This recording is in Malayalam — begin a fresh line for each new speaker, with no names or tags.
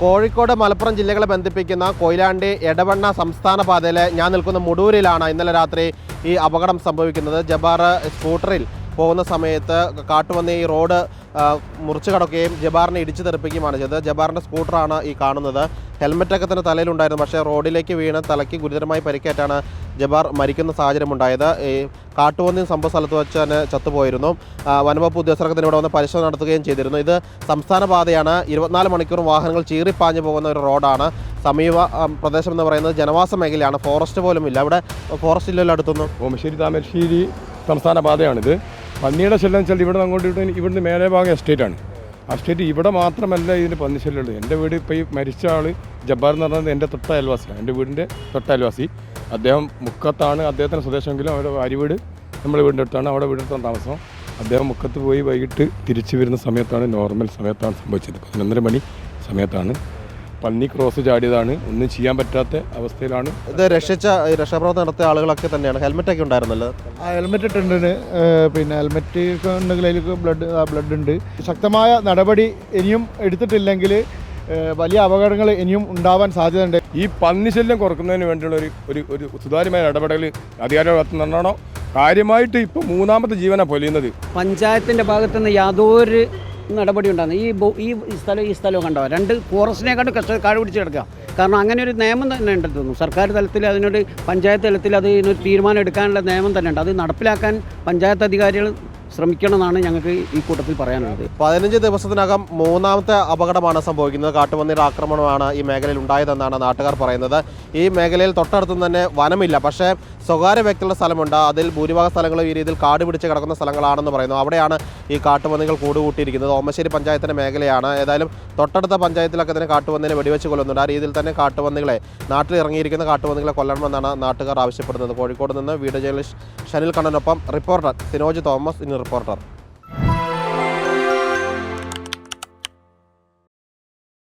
കോഴിക്കോട് മലപ്പുറം ജില്ലകളെ ബന്ധിപ്പിക്കുന്ന കൊയിലാണ്ടി എടവണ്ണ സംസ്ഥാന പാതയിലെ ഞാൻ നിൽക്കുന്ന മുടൂരിലാണ് ഇന്നലെ രാത്രി ഈ അപകടം സംഭവിക്കുന്നത്. ജബാർ സ്കൂട്ടറിൽ പോകുന്ന സമയത്ത് കാട്ടുവന്ന് ഈ റോഡ് മുറിച്ചു കടക്കുകയും ജബാറിനെ ഇടിച്ചു തെറിപ്പിക്കുകയുമാണ് ചെയ്തത്. ജബാറിന്റെ സ്കൂട്ടറാണ് ഈ കാണുന്നത്. ഹെൽമെറ്റൊക്കെ തന്നെ തലയിലുണ്ടായിരുന്നു. പക്ഷേ റോഡിലേക്ക് വീണ് തലയ്ക്ക് ഗുരുതരമായി പരിക്കേറ്റാണ് ജബാർ മരിക്കുന്ന സാഹചര്യം ഉണ്ടായത് ഈ കാട്ടുപന്നി സംഭവ സ്ഥലത്ത് വെച്ച് തന്നെ ചത്തുപോയിരുന്നു. വനംവകുപ്പ് ഉദ്യോഗസ്ഥർക്ക് തന്നെ ഇവിടെ വന്ന് പരിശോധന നടത്തുകയും ചെയ്തിരുന്നു. ഇത് സംസ്ഥാന പാതയാണ്. ഇരുപത്തിനാല് മണിക്കൂറും വാഹനങ്ങൾ ചീറിപ്പാഞ്ഞു പോകുന്ന ഒരു റോഡാണ്. സമീപ പ്രദേശം എന്ന് പറയുന്നത് ജനവാസ മേഖലയാണ്. ഫോറസ്റ്റ് പോലും ഇല്ല. അവിടെ ഫോറസ്റ്റ് ഇല്ലല്ലോ അടുത്തൊന്നും.
ഓമശ്ശേരി താമരശ്ശേരി സംസ്ഥാന പാതയാണിത്. പന്നിയുടെ ശല്യം വെച്ചാൽ ഇവിടെ അങ്ങോട്ട് ഇവിടെ ഇവിടുന്ന് മേലെ ഭാഗം എസ്റ്റേറ്റ് ആണ്. ആ എസ്റ്റേറ്റ് ഇവിടെ മാത്രമല്ല ഇതിന് പന്നി ശല്യമുള്ളത്. എന്റെ വീട് ഇപ്പോൾ ഈ മരിച്ച ആൾ ജബ്ബാർ എന്ന് പറയുന്നത് എന്റെ തൊട്ട അയൽവാസിയാണ്. എന്റെ വീടിന്റെ തൊട്ട അയൽവാസി. അദ്ദേഹം മുക്കത്താണ് അദ്ദേഹത്തിന്റെ സ്വദേശമെങ്കിലും അവിടെ അരിവീട് നമ്മുടെ വീടിന്റെ അടുത്താണ്. അവിടെ വീടിനടുത്താണ് താമസം. അദ്ദേഹം മുക്കത്ത് പോയി വൈകിട്ട് തിരിച്ചു വരുന്ന സമയത്താണ് നോർമൽ സമയത്താണ് സംഭവിച്ചത്. പതിനൊന്നര മണി സമയത്താണ് പന്നി ക്രോസ് ചാടിയതാണ്. ഒന്നും ചെയ്യാൻ പറ്റാത്ത അവസ്ഥയിലാണ്.
ഇത് രക്ഷിച്ച ഈ രക്ഷാപ്രവർത്തനം നടത്തിയ ആളുകളൊക്കെ തന്നെയാണ്. ഹെൽമെറ്റ് ഒക്കെ ഉണ്ടായിരുന്നല്ലോ?
ആ ഹെൽമെറ്റ് ഇട്ടുണ്ട് പിന്നെ ഹെൽമെറ്റ് ഉണ്ടെങ്കിൽ അതിൽ ബ്ലഡ് ആ ബ്ലഡ് ഉണ്ട്. ശക്തമായ നടപടി ഇനിയും എടുത്തിട്ടില്ലെങ്കിൽ വലിയ അപകടങ്ങൾ ഇനിയും ഉണ്ടാവാൻ സാധ്യതയുണ്ട്.
ഈ പന്നി ശല്യം കുറക്കുന്നതിന് വേണ്ടിയുള്ള ഒരു ഒരു ഒരു സുതാര്യമായ ഇടപെടൽ അധികാരികളുടെ ഭാഗത്ത് നിന്നാണോ കാര്യമായിട്ട് ഇപ്പോൾ മൂന്നാമത്തെ ജീവനാണ് പൊലിയുന്നത്.
പഞ്ചായത്തിന്റെ ഭാഗത്തുനിന്ന് യാതൊരു നടപടി ഉണ്ടാകുന്നത് ഈ ഈ സ്ഥലം ഈ സ്ഥലവും കണ്ടോ? രണ്ട് ഫോറസ്റ്റിനെക്കാട്ടും കഷ്ട കാട് പിടിച്ച് കിടക്കുക. കാരണം അങ്ങനെ ഒരു നിയമം തന്നെ ഉണ്ടെന്ന് തോന്നുന്നു. സർക്കാർ തലത്തിൽ അതിനൊരു പഞ്ചായത്ത് തലത്തിൽ അതിനൊരു തീരുമാനം എടുക്കാനുള്ള നിയമം തന്നെ ഉണ്ട്. അത് നടപ്പിലാക്കാൻ പഞ്ചായത്ത് അധികാരികൾ ശ്രമിക്കണമെന്നാണ് ഞങ്ങൾക്ക് ഈ കൂട്ടത്തിൽ പറയാനുള്ളത്.
പതിനഞ്ച് ദിവസത്തിനകം മൂന്നാമത്തെ അപകടമാണ് സംഭവിക്കുന്നത്. കാട്ടുപന്നിയുടെ ആക്രമണമാണ് ഈ മേഖലയിൽ ഉണ്ടായതെന്നാണ് നാട്ടുകാർ പറയുന്നത്. ഈ മേഖലയിൽ തൊട്ടടുത്ത് തന്നെ വനമില്ല. പക്ഷേ സ്വകാര്യ വ്യക്തികളുടെ സ്ഥലമുണ്ട്. അതിൽ ഭൂരിഭാഗം സ്ഥലങ്ങളും ഈ രീതിയിൽ കാട് പിടിച്ച് കിടക്കുന്ന സ്ഥലങ്ങളാണെന്ന് പറയുന്നു. അവിടെയാണ് ഈ കാട്ടുപന്നികൾ കൂടുകൂട്ടിയിരിക്കുന്നത്. ഓമശ്ശേരി പഞ്ചായത്തിന്റെ മേഖലയാണ്. ഏതായാലും തൊട്ടടുത്ത പഞ്ചായത്തിലൊക്കെ തന്നെ കാട്ടുപന്നിനെ വെടിവെച്ച് കൊല്ലുന്നുണ്ട്. ആ രീതിയിൽ തന്നെ കാട്ടുപന്നികളെ നാട്ടിൽ ഇറങ്ങിയിരിക്കുന്ന കാട്ടുപന്നികളെ കൊല്ലണമെന്നാണ് നാട്ടുകാർ ആവശ്യപ്പെടുന്നത്. കോഴിക്കോട് നിന്ന് വീഡിയോ ജേർണലിസ്റ്റ് ഷനിൽ കണ്ണനൊപ്പം റിപ്പോർട്ടർ സിനോജ് തോമസ് ഇന്ന് റിപ്പോർട്ടർ